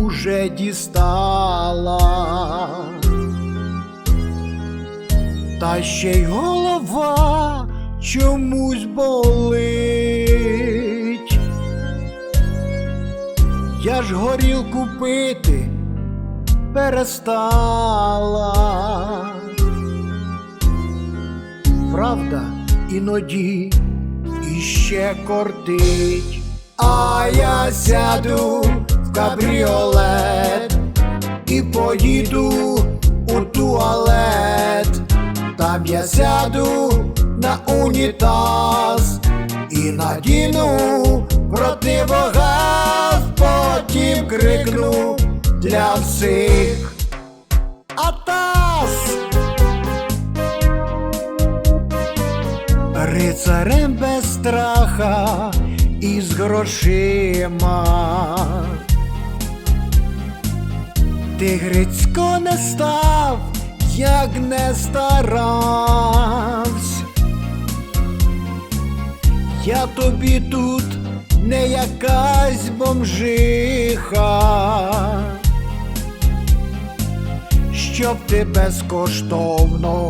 уже дістала, та ще й голова чомусь болить. Я ж горілку пити перестала. Правда, іноді іще кортить, а я сяду в кабріолет і поїду у туалет. Там я сяду на унітаз і надіну противогаз, потім крикну для всіх. Атас! Рицарем без страха і з грошима. Ти Грицько не став, як не старавсь. Я тобі тут не якась бомжиха, щоб ти безкоштовно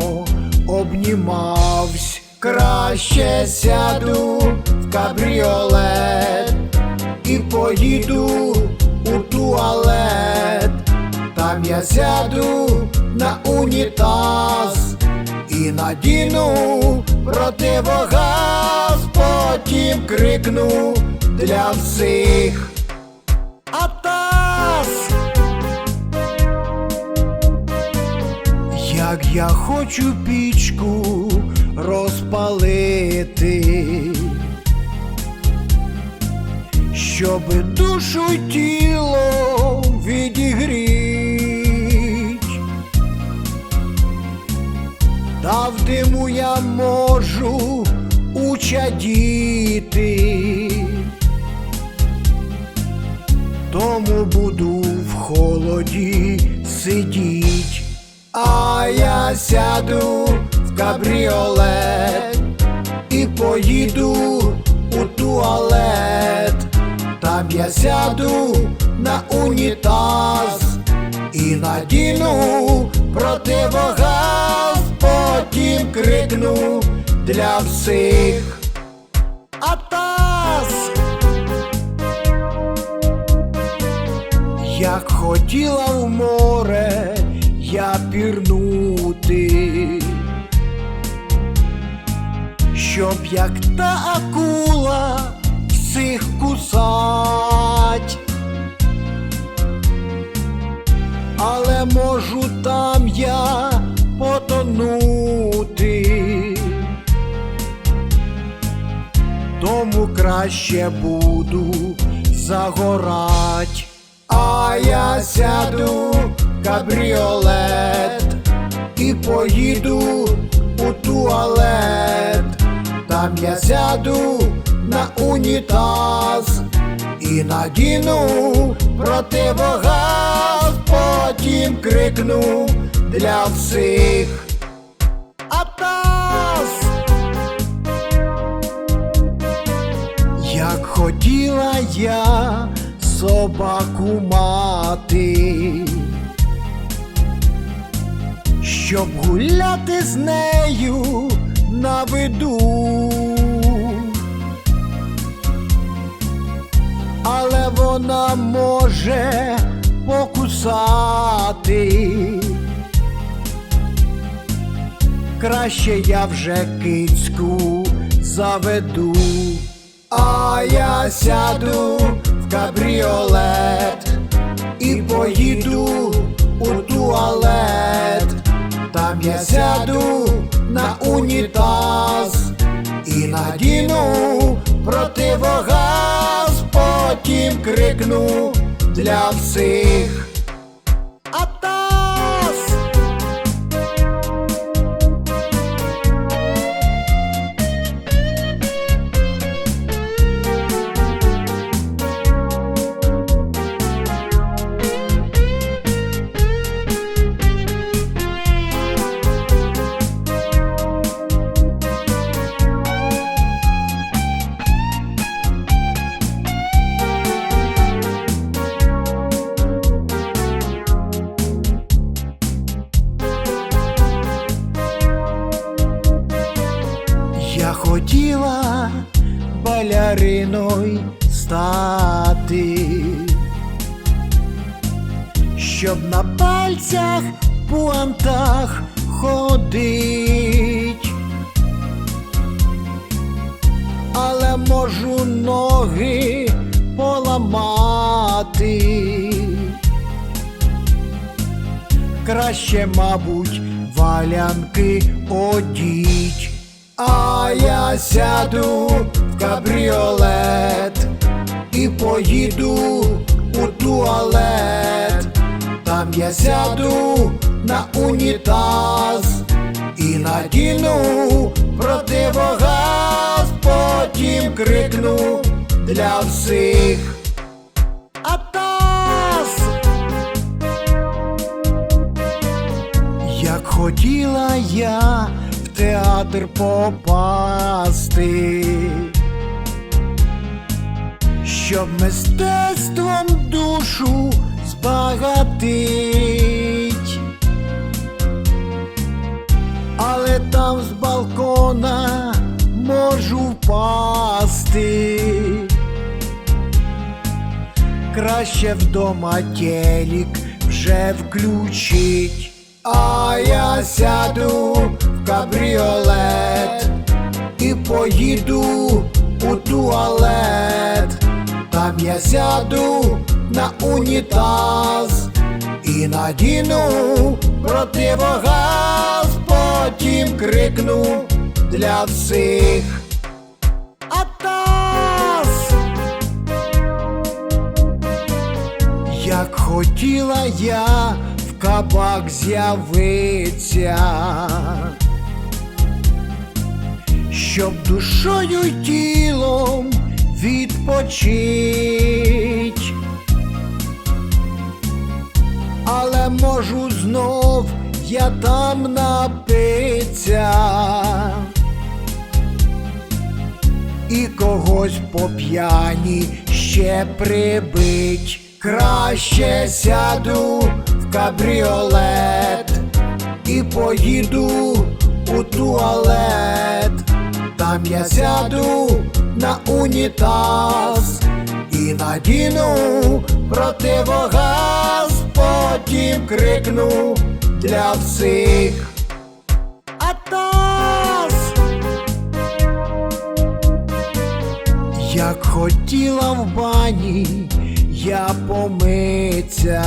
обнімавсь. Краще сяду в кабріолет і поїду у туалет. Там я сяду на унітаз і надіну противогаз, потім крикну для всіх. Атас! Як я хочу пічку розпалити, щоби душу й тіло відігріть, та в диму я можу учадіти, тому буду в холоді сидіть. А я сяду кабріолет і поїду у туалет. Там я сяду на унітаз і надіну противогаз, потім крикну для всіх. Атас! Як хотіла в море я пірнути, щоб як та акула всіх кусать, але можу там я потонути, тому краще буду загорать. А я сяду кабріолет і поїду у туалет. Там я сяду на унітаз і надіну противогаз, потім крикну для всіх. Атас! Як хотіла я собаку мати, щоб гуляти з нею на виду, але вона може покусати. Краще я вже кицьку заведу, а я сяду в кабріолет і поїду у туалет. Там я сяду на унітаз і надіну противогаз, потім крикну для всіх. Щоб на пальцях пуантах ходить, але можу ноги поламати. Краще, мабуть, валянки одіть, а я сяду в кабріолет і поїду у туалет. Там я сяду на унітаз і надіну противогаз, потім крикну для всіх. Атас! Як хотіла я в театр попасти, щоб мистецтвом душу збагатить, але там з балкона можу впасти. Краще вдома телік вже включить, а я сяду в кабріолет і поїду у туалет. Там я сяду на унітаз надіну противогаз, потім крикну для всіх. Атас! Як хотіла я в кабак з'явиться, щоб душою й тілом відпочить, можу знов я там напиться і когось по п'яні ще прибить. Краще сяду в кабріолет і поїду у туалет. Там я сяду на унітаз і надіну противогаз, потім крикну для всіх. Атас! Як хотіла в бані я помиться,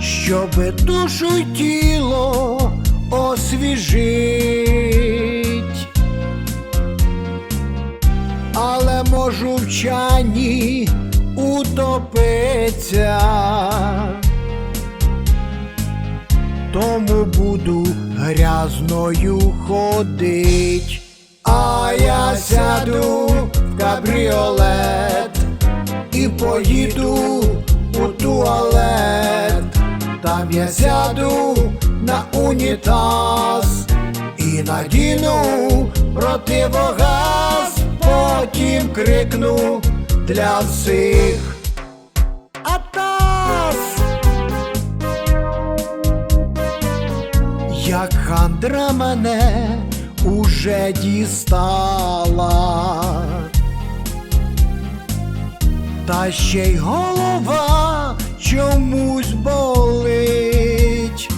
щоби душу й тіло освіжить, але можу в чані утопиться, тому буду грязною ходить. А я сяду в кабріолет і поїду у туалет. Там я сяду на унітаз і надіну противогаз, потім крикну для всіх. Атас! Як хандра мене уже дістала, та ще й голова чомусь болить.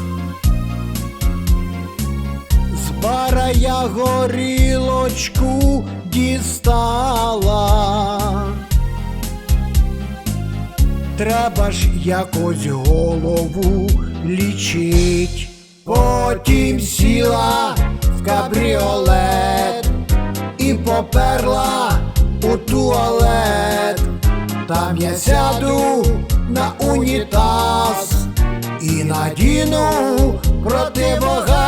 З бара я горілочку дістала. Треба ж якось голову лічить, потім сіла в кабріолет і поперла у туалет. Там я сяду на унітаз і надіну противогаз,